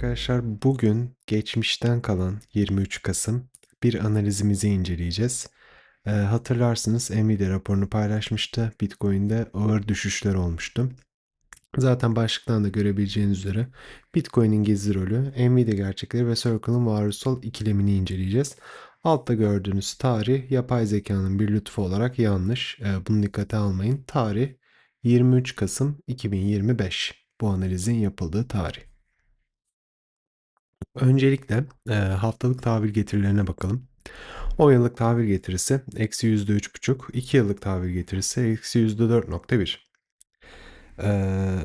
Arkadaşlar bugün geçmişten kalan 23 Kasım bir analizimizi inceleyeceğiz. Ee, hatırlarsınız Nvidia raporunu paylaşmıştı. Bitcoin'de ağır düşüşler olmuştu. Zaten başlıktan da görebileceğiniz üzere Bitcoin'in gizli rolü, Nvidia gerçekleri ve Circle'ın varoluşsal ikilemini inceleyeceğiz. Altta gördüğünüz tarih yapay zekanın bir lütfu olarak yanlış. Ee, bunu dikkate almayın. Tarih 23 Kasım 2025. Bu analizin yapıldığı tarih. Öncelikle e, haftalık tahvil getirilerine bakalım. 10 yıllık tahvil getirisi eksi %3,5, 2 yıllık tahvil getirisi eksi %4,1. Ee,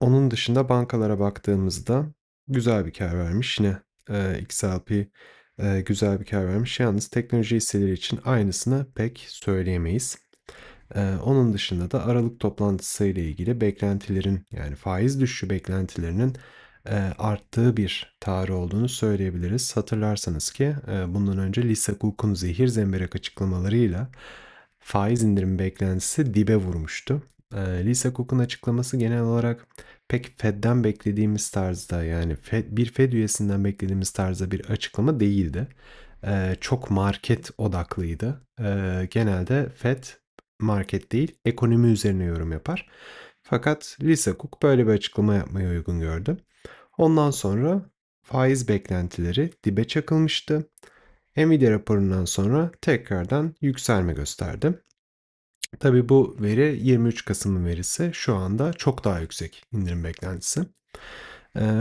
onun dışında bankalara baktığımızda güzel bir kar vermiş. Yine e, XLP e, güzel bir kar vermiş. Yalnız teknoloji hisseleri için aynısını pek söyleyemeyiz. Ee, onun dışında da Aralık toplantısı ile ilgili beklentilerin yani faiz düşüşü beklentilerinin arttığı bir tarih olduğunu söyleyebiliriz. Hatırlarsanız ki e, bundan önce Lisa Cook'un zehir zemberek açıklamalarıyla faiz indirim beklentisi dibe vurmuştu. E, Lisa Cook'un açıklaması genel olarak pek Fed'den beklediğimiz tarzda yani Fed, bir Fed üyesinden beklediğimiz tarzda bir açıklama değildi. E, çok market odaklıydı. E, genelde Fed market değil ekonomi üzerine yorum yapar. Fakat Lisa Cook böyle bir açıklama yapmayı uygun gördü. Ondan sonra faiz beklentileri dibe çakılmıştı. Nvidia raporundan sonra tekrardan yükselme gösterdi. Tabi bu veri 23 Kasım'ın verisi şu anda çok daha yüksek indirim beklentisi.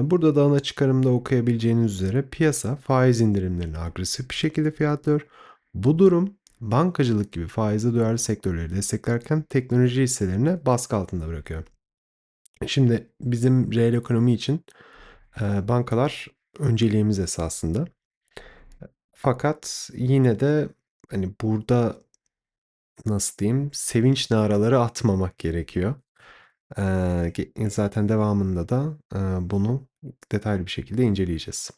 Burada da ana çıkarımda okuyabileceğiniz üzere piyasa faiz indirimlerini agresif bir şekilde fiyatlıyor. Bu durum bankacılık gibi faize duyarlı sektörleri desteklerken teknoloji hisselerine baskı altında bırakıyor. Şimdi bizim reel ekonomi için bankalar önceliğimiz esasında. Fakat yine de hani burada nasıl diyeyim sevinç naraları atmamak gerekiyor. Zaten devamında da bunu detaylı bir şekilde inceleyeceğiz.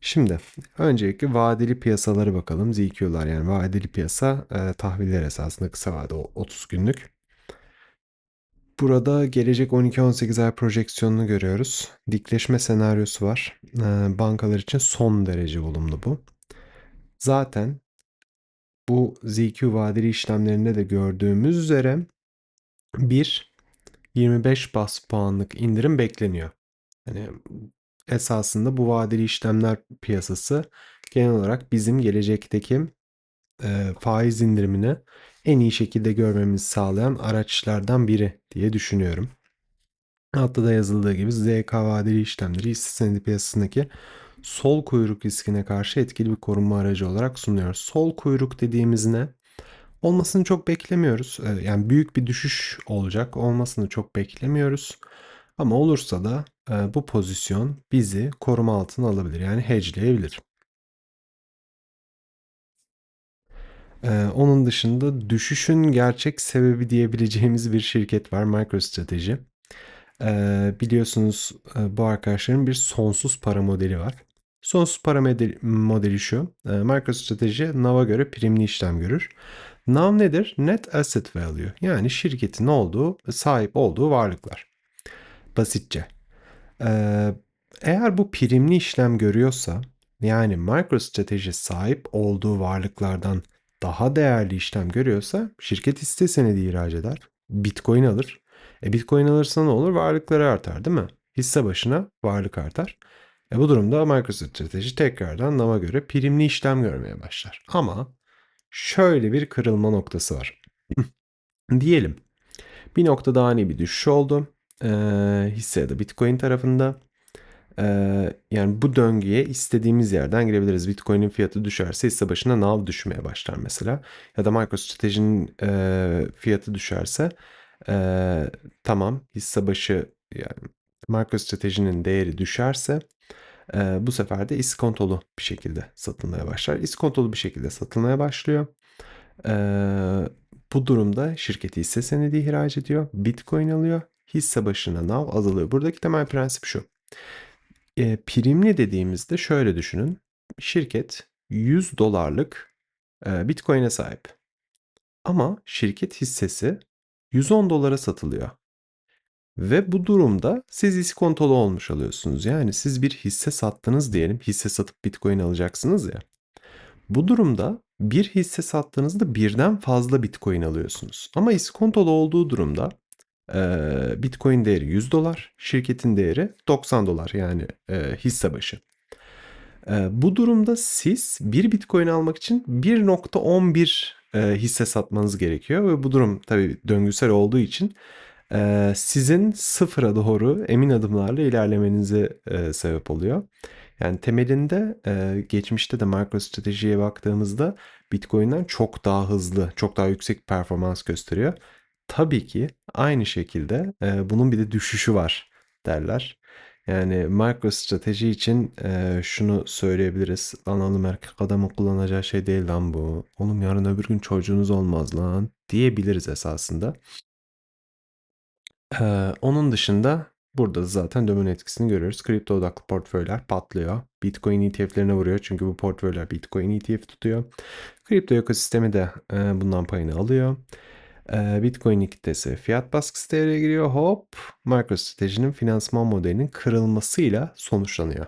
Şimdi öncelikle vadeli piyasaları bakalım. ZQ'lar yani vadeli piyasa e, tahviller esasında kısa vade 30 günlük. Burada gelecek 12-18 ay projeksiyonunu görüyoruz. Dikleşme senaryosu var. E, bankalar için son derece olumlu bu. Zaten bu ZQ vadeli işlemlerinde de gördüğümüz üzere bir 25 bas puanlık indirim bekleniyor. Yani esasında bu vadeli işlemler piyasası genel olarak bizim gelecekteki e, faiz indirimini en iyi şekilde görmemizi sağlayan araçlardan biri diye düşünüyorum. Altta da yazıldığı gibi ZK vadeli işlemleri hisse senedi piyasasındaki sol kuyruk riskine karşı etkili bir korunma aracı olarak sunuyor. Sol kuyruk dediğimiz ne? Olmasını çok beklemiyoruz. Yani büyük bir düşüş olacak. Olmasını çok beklemiyoruz. Ama olursa da e, bu pozisyon bizi koruma altına alabilir. Yani hedgeleyebilir. E, onun dışında düşüşün gerçek sebebi diyebileceğimiz bir şirket var. MicroStrategy. E, biliyorsunuz e, bu arkadaşların bir sonsuz para modeli var. Sonsuz para modeli, modeli şu. E, MicroStrategy NAV'a göre primli işlem görür. NAV nedir? Net Asset Value. Yani şirketin olduğu, sahip olduğu varlıklar. Basitçe. Ee, eğer bu primli işlem görüyorsa yani MicroStrateji sahip olduğu varlıklardan daha değerli işlem görüyorsa şirket hisse senedi ihraç eder. Bitcoin alır. E Bitcoin alırsa ne olur? Varlıkları artar değil mi? Hisse başına varlık artar. E bu durumda MicroStrateji tekrardan NAV'a göre primli işlem görmeye başlar. Ama şöyle bir kırılma noktası var. Diyelim bir noktada ani bir düşüş oldu e, hisse ya da Bitcoin tarafında. E, yani bu döngüye istediğimiz yerden girebiliriz. Bitcoin'in fiyatı düşerse hisse başına NAV düşmeye başlar mesela. Ya da MicroStrategy'nin e, fiyatı düşerse e, tamam hisse başı yani MicroStrategy'nin değeri düşerse e, bu sefer de iskontolu bir şekilde satılmaya başlar. İskontolu bir şekilde satılmaya başlıyor. E, bu durumda şirketi hisse senedi ihraç ediyor. Bitcoin alıyor hisse başına NAV azalıyor. Buradaki temel prensip şu. E, primli dediğimizde şöyle düşünün. Şirket 100 dolarlık e, Bitcoin'e sahip. Ama şirket hissesi 110 dolara satılıyor. Ve bu durumda siz iskontolu olmuş oluyorsunuz. Yani siz bir hisse sattınız diyelim. Hisse satıp Bitcoin alacaksınız ya. Bu durumda bir hisse sattığınızda birden fazla Bitcoin alıyorsunuz. Ama iskontolu olduğu durumda Bitcoin değeri 100 dolar, şirketin değeri 90 dolar yani hisse başı. Bu durumda siz bir Bitcoin almak için 1.11 eee, hisse satmanız gerekiyor ve bu durum tabii döngüsel olduğu için sizin sıfıra doğru emin adımlarla ilerlemenize sebep oluyor. Yani temelinde geçmişte de MicroStrategy'ye baktığımızda Bitcoin'den çok daha hızlı, çok daha yüksek performans gösteriyor. Tabii ki aynı şekilde eee, bunun bir de düşüşü var derler. Yani MicroStrateji için eee, şunu söyleyebiliriz. Analım erkek adamın kullanacağı şey değil lan bu. Oğlum yarın öbür gün çocuğunuz olmaz lan diyebiliriz esasında. Eee, onun dışında burada da zaten domino etkisini görüyoruz. Kripto odaklı portföyler patlıyor. Bitcoin ETF'lerine vuruyor çünkü bu portföyler Bitcoin ETF tutuyor. Kripto ekosistemi de eee, bundan payını alıyor. Eee, Bitcoin kitlesi fiyat baskısı devreye giriyor. Hop MicroStrategy'nin finansman modelinin kırılmasıyla sonuçlanıyor.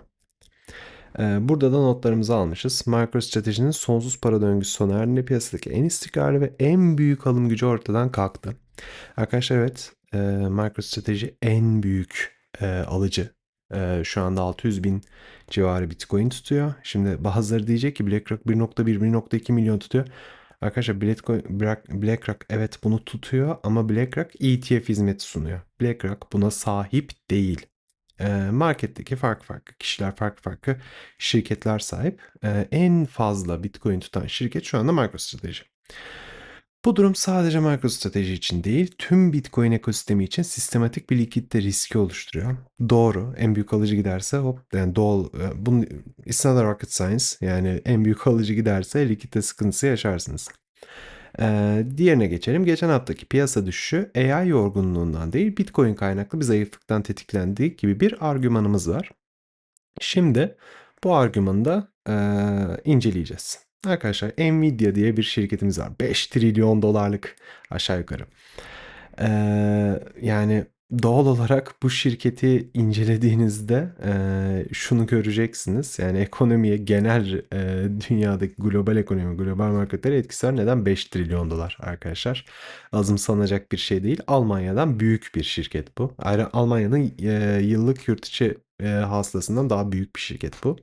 Eee, Burada da notlarımızı almışız. MicroStrategy'nin sonsuz para döngüsü sona erdiğinde piyasadaki en istikrarlı ve en büyük alım gücü ortadan kalktı. Arkadaşlar evet e, MicroStrategy en büyük e, alıcı. E, şu anda 600 bin civarı Bitcoin tutuyor. Şimdi bazıları diyecek ki BlackRock 1.1 1.2 milyon tutuyor. Arkadaşlar Bitcoin, Black- BlackRock evet bunu tutuyor ama BlackRock ETF hizmeti sunuyor. BlackRock buna sahip değil. E, marketteki farklı farklı kişiler farklı farklı şirketler sahip. E, en fazla Bitcoin tutan şirket şu anda MicroStrategy. Bu durum sadece MicroStrateji için değil, tüm Bitcoin ekosistemi için sistematik bir likitte riski oluşturuyor. Doğru, en büyük alıcı giderse hop yani doğal, e, bunun it's not a rocket science yani en büyük alıcı giderse likitte sıkıntısı yaşarsınız. Ee, diğerine geçelim. Geçen haftaki piyasa düşüşü AI yorgunluğundan değil Bitcoin kaynaklı bir zayıflıktan tetiklendiği gibi bir argümanımız var. Şimdi bu argümanı da eee, inceleyeceğiz. Arkadaşlar Nvidia diye bir şirketimiz var. 5 trilyon dolarlık aşağı yukarı. Eee, yani doğal olarak bu şirketi incelediğinizde eee, şunu göreceksiniz. Yani ekonomiye genel eee, dünyadaki global ekonomi, global marketlere etkisi var. Neden 5 trilyon dolar arkadaşlar? Azımsanacak bir şey değil. Almanya'dan büyük bir şirket bu. Ayrıca Almanya'nın eee, yıllık yurt içi eee, hasılasından daha büyük bir şirket bu.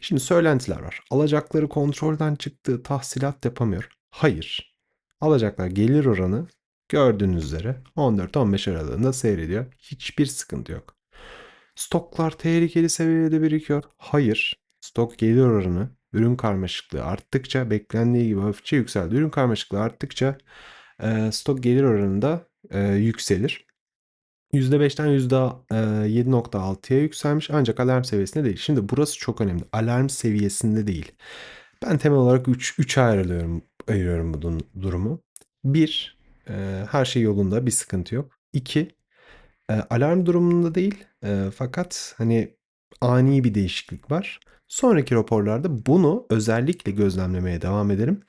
Şimdi söylentiler var. Alacakları kontrolden çıktı, tahsilat yapamıyor. Hayır. Alacaklar gelir oranı gördüğünüz üzere 14-15 aralığında seyrediyor. Hiçbir sıkıntı yok. Stoklar tehlikeli seviyede birikiyor. Hayır. Stok gelir oranı ürün karmaşıklığı arttıkça beklendiği gibi hafifçe yükseldi. Ürün karmaşıklığı arttıkça e, stok gelir oranı da e, yükselir. %5'ten %7.6'ya yükselmiş ancak alarm seviyesinde değil. Şimdi burası çok önemli. Alarm seviyesinde değil. Ben temel olarak 3 3'e ayrılıyorum ayırıyorum bu durumu. 1 her şey yolunda, bir sıkıntı yok. 2 alarm durumunda değil e, fakat hani ani bir değişiklik var. Sonraki raporlarda bunu özellikle gözlemlemeye devam ederim.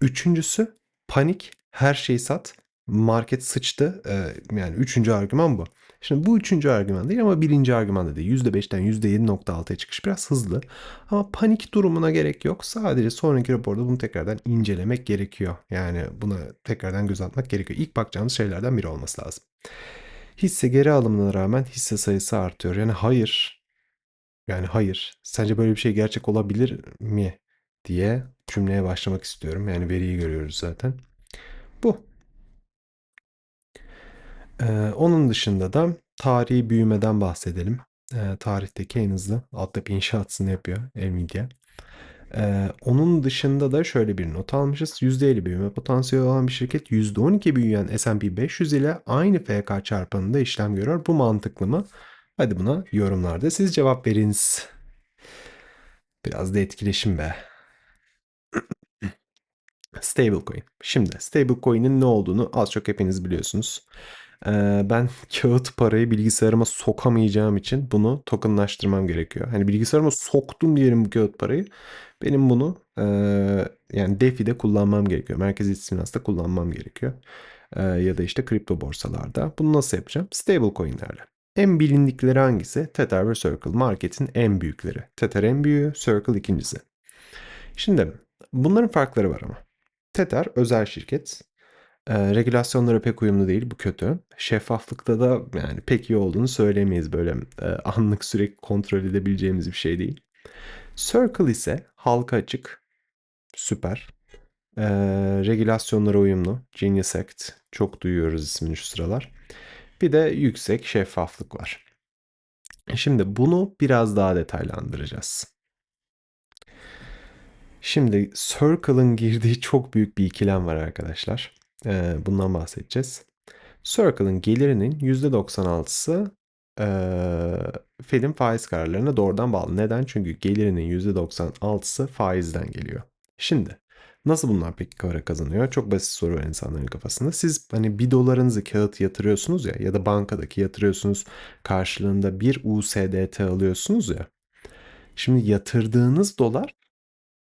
Üçüncüsü panik, her şeyi sat, market sıçtı. Ee, yani üçüncü argüman bu. Şimdi bu üçüncü argüman değil ama birinci argüman da değil. %5'ten %7.6'ya çıkış biraz hızlı. Ama panik durumuna gerek yok. Sadece sonraki raporda bunu tekrardan incelemek gerekiyor. Yani buna tekrardan göz atmak gerekiyor. İlk bakacağımız şeylerden biri olması lazım. Hisse geri alımına rağmen hisse sayısı artıyor. Yani hayır. Yani hayır. Sence böyle bir şey gerçek olabilir mi diye cümleye başlamak istiyorum. Yani veriyi görüyoruz zaten. Bu. Ee, onun dışında da tarihi büyümeden bahsedelim. Ee, tarihteki en hızlı altyapı inşaatını yapıyor Nvidia. Ee, onun dışında da şöyle bir not almışız. %50 büyüme potansiyeli olan bir şirket %12 büyüyen S&P 500 ile aynı FK çarpanında işlem görüyor. Bu mantıklı mı? Hadi buna yorumlarda siz cevap veriniz. Biraz da etkileşim be. Stablecoin. Şimdi stablecoin'in ne olduğunu az çok hepiniz biliyorsunuz. Ben kağıt parayı bilgisayarıma sokamayacağım için bunu tokenlaştırmam gerekiyor. Hani bilgisayarıma soktum diyelim bu kağıt parayı. Benim bunu yani DeFi'de kullanmam gerekiyor. Merkezi Finans kullanmam gerekiyor. Ya da işte kripto borsalarda. Bunu nasıl yapacağım? Stable coinlerle. En bilindikleri hangisi? Tether ve Circle. Marketin en büyükleri. Tether en büyüğü, Circle ikincisi. Şimdi bunların farkları var ama. Tether özel şirket. E, regülasyonlara pek uyumlu değil. Bu kötü. Şeffaflıkta da yani pek iyi olduğunu söylemeyiz. Böyle e, anlık sürekli kontrol edebileceğimiz bir şey değil. Circle ise halka açık. Süper. E, regülasyonlara uyumlu. Genius Act. Çok duyuyoruz ismini şu sıralar. Bir de yüksek şeffaflık var. Şimdi bunu biraz daha detaylandıracağız. Şimdi Circle'ın girdiği çok büyük bir ikilem var arkadaşlar. Ee, bundan bahsedeceğiz. Circle'ın gelirinin %96'sı ee, Fed'in faiz kararlarına doğrudan bağlı. Neden? Çünkü gelirinin %96'sı faizden geliyor. Şimdi nasıl bunlar peki para kazanıyor? Çok basit soru var insanların kafasında. Siz hani bir dolarınızı kağıt yatırıyorsunuz ya ya da bankadaki yatırıyorsunuz karşılığında bir USDT alıyorsunuz ya. Şimdi yatırdığınız dolar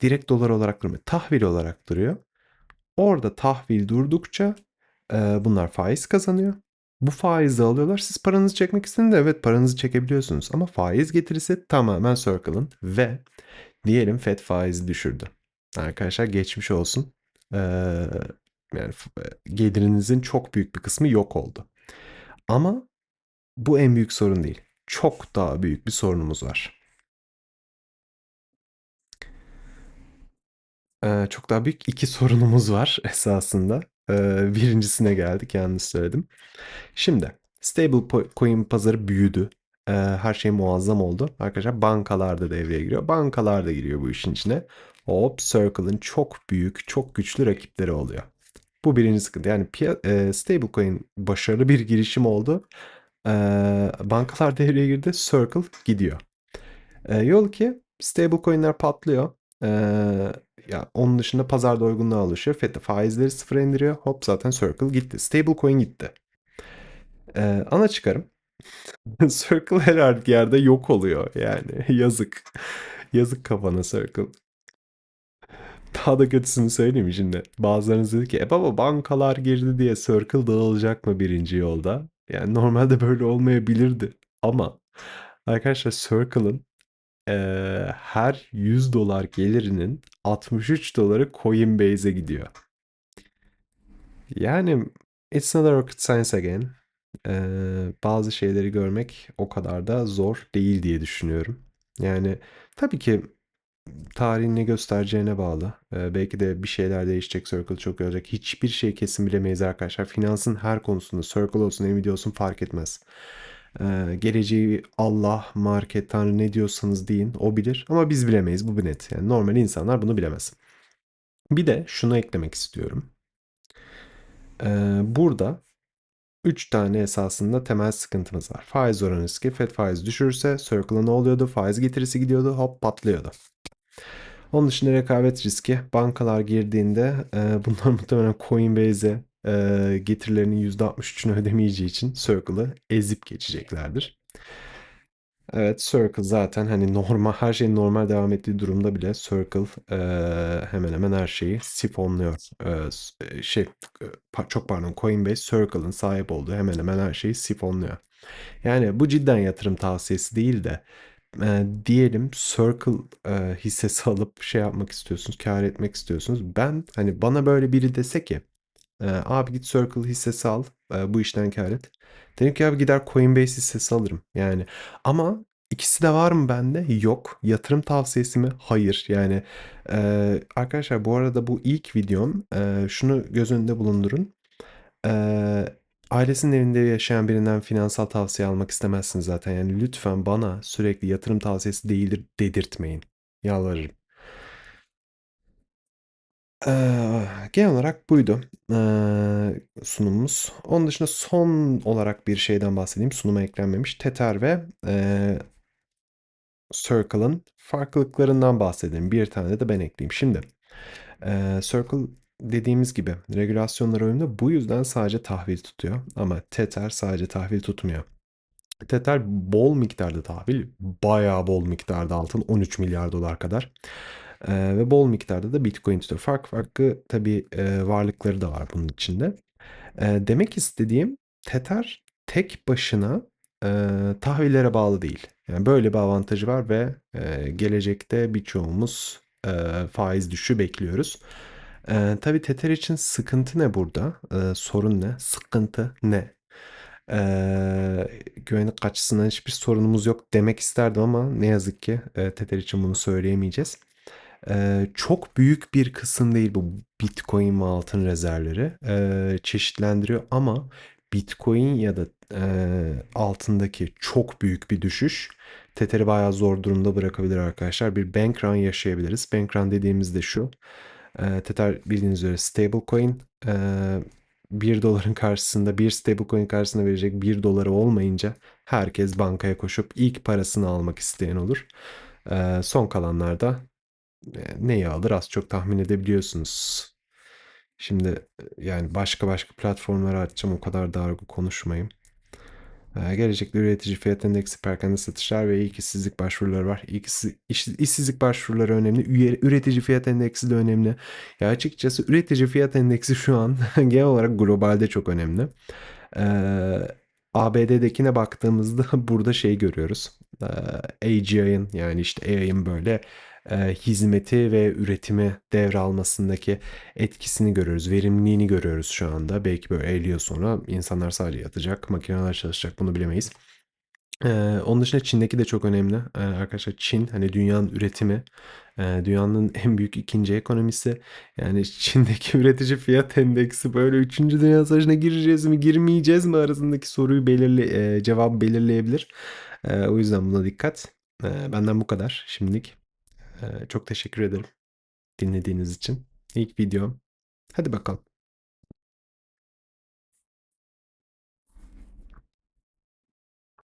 direkt dolar olarak durmuyor. Tahvil olarak duruyor. Orada tahvil durdukça e, bunlar faiz kazanıyor. Bu faizi alıyorlar. Siz paranızı çekmek istediğinde evet paranızı çekebiliyorsunuz. Ama faiz getirisi tamamen Circle'ın ve diyelim FED faizi düşürdü. Arkadaşlar geçmiş olsun. Ee, yani gelirinizin çok büyük bir kısmı yok oldu. Ama bu en büyük sorun değil. Çok daha büyük bir sorunumuz var. Çok daha büyük iki sorunumuz var esasında. Birincisine geldik yanlış söyledim. Şimdi stable coin pazarı büyüdü. Her şey muazzam oldu. Arkadaşlar bankalar da devreye giriyor. Bankalar da giriyor bu işin içine. Hop Circle'ın çok büyük, çok güçlü rakipleri oluyor. Bu birinci sıkıntı. Yani e, stablecoin başarılı bir girişim oldu. E, bankalar devreye girdi. Circle gidiyor. Yol ki stablecoin'ler patlıyor. E, ya onun dışında pazarda uygunluğa alışıyor. FED faizleri sıfıra indiriyor. Hop zaten Circle gitti. Stablecoin gitti. E, ana çıkarım. Circle her yerde yok oluyor yani. Yazık. Yazık kafana Circle. Daha da kötüsünü söyleyeyim şimdi. Bazılarınız dedi ki e baba bankalar girdi diye Circle dağılacak mı birinci yolda? Yani normalde böyle olmayabilirdi. Ama arkadaşlar Circle'ın her 100 dolar gelirinin 63 doları Coinbase'e gidiyor. Yani it's not a rocket science again. Ee, bazı şeyleri görmek o kadar da zor değil diye düşünüyorum. Yani tabii ki tarihin ne göstereceğine bağlı. Ee, belki de bir şeyler değişecek, Circle çok olacak. Hiçbir şey kesin bilemeyiz arkadaşlar. Finansın her konusunda Circle olsun, Nvidia olsun fark etmez. Ee, geleceği Allah, market, tanrı ne diyorsanız deyin o bilir. Ama biz bilemeyiz bu bir net. Yani normal insanlar bunu bilemez. Bir de şunu eklemek istiyorum. Ee, burada 3 tane esasında temel sıkıntımız var. Faiz oranı riski. Fed faiz düşürürse Circle'a ne oluyordu? Faiz getirisi gidiyordu. Hop patlıyordu. Onun dışında rekabet riski. Bankalar girdiğinde e, bunlar muhtemelen Coinbase'e e, getirilerinin %63'ünü ödemeyeceği için Circle'ı ezip geçeceklerdir. Evet Circle zaten hani normal her şeyin normal devam ettiği durumda bile Circle e, hemen hemen her şeyi sifonluyor. E, şey çok pardon Coinbase Circle'ın sahip olduğu hemen hemen her şeyi sifonluyor. Yani bu cidden yatırım tavsiyesi değil de e, diyelim Circle e, hissesi alıp şey yapmak istiyorsunuz, kar etmek istiyorsunuz. Ben hani bana böyle biri dese ki abi git Circle hissesi al, bu işten kar et. Dedim ki abi gider Coinbase hissesi alırım. Yani ama ikisi de var mı bende? Yok. Yatırım tavsiyesi mi? Hayır. Yani e, arkadaşlar bu arada bu ilk videom. E, şunu göz önünde bulundurun. E, ailesinin evinde yaşayan birinden finansal tavsiye almak istemezsiniz zaten. Yani lütfen bana sürekli yatırım tavsiyesi değildir dedirtmeyin. Yalvarırım. Genel olarak buydu sunumumuz. Onun dışında son olarak bir şeyden bahsedeyim. Sunuma eklenmemiş. Tether ve Circle'ın farklılıklarından bahsedelim. Bir tane de ben ekleyeyim. Şimdi Circle dediğimiz gibi regülasyonlar uyumlu. Bu yüzden sadece tahvil tutuyor. Ama Tether sadece tahvil tutmuyor. Tether bol miktarda tahvil, bayağı bol miktarda altın 13 milyar dolar kadar. Ee, ve bol miktarda da Bitcoin tutuyor. Farklı farklı tabii e, varlıkları da var bunun içinde. Eee, demek istediğim Tether tek başına, eee, tahvillere bağlı değil. Yani böyle bir avantajı var ve, eee, gelecekte birçoğumuz, eee, faiz düşüşü bekliyoruz. Eee, tabii Tether için sıkıntı ne burada? Eee, sorun ne? Sıkıntı ne? Eee, güvenlik açısından hiçbir sorunumuz yok demek isterdim ama ne yazık ki, eee, Tether için bunu söyleyemeyeceğiz. Eee, çok büyük bir kısım değil bu Bitcoin ve altın rezervleri. Eee, çeşitlendiriyor ama Bitcoin ya da eee, altındaki çok büyük bir düşüş Tether'i bayağı zor durumda bırakabilir arkadaşlar. Bir bank run yaşayabiliriz. Bank run dediğimizde şu. Eee, Tether bildiğiniz üzere stablecoin. Eee 1 doların karşısında bir stablecoin karşısında verecek 1 doları olmayınca herkes bankaya koşup ilk parasını almak isteyen olur. Eee, son kalanlar da neyi alır az çok tahmin edebiliyorsunuz. Şimdi yani başka başka platformları açacağım o kadar da konuşmayayım. Eee, gelecekte üretici fiyat endeksi, perakende satışlar ve ilk işsizlik başvuruları var. İlk işsiz- iş- işsizlik başvuruları önemli. Üretici fiyat endeksi de önemli. Ya açıkçası üretici fiyat endeksi şu an genel olarak globalde çok önemli. Eee ABD'dekine baktığımızda burada şey görüyoruz. Eee AGI'ın yani işte AI'ın böyle e, hizmeti ve üretimi devralmasındaki etkisini görüyoruz. Verimliliğini görüyoruz şu anda. Belki böyle 50 yıl sonra insanlar sadece yatacak, makineler çalışacak bunu bilemeyiz. Ee, onun dışında Çin'deki de çok önemli. Ee, arkadaşlar Çin hani dünyanın üretimi, e, dünyanın en büyük ikinci ekonomisi. Yani Çin'deki üretici fiyat endeksi böyle 3. Dünya Savaşı'na gireceğiz mi, girmeyeceğiz mi arasındaki soruyu belirle, e, cevabı belirleyebilir. E, o yüzden buna dikkat. E, benden bu kadar şimdilik. Çok teşekkür ederim dinlediğiniz için. İlk videom. Hadi bakalım.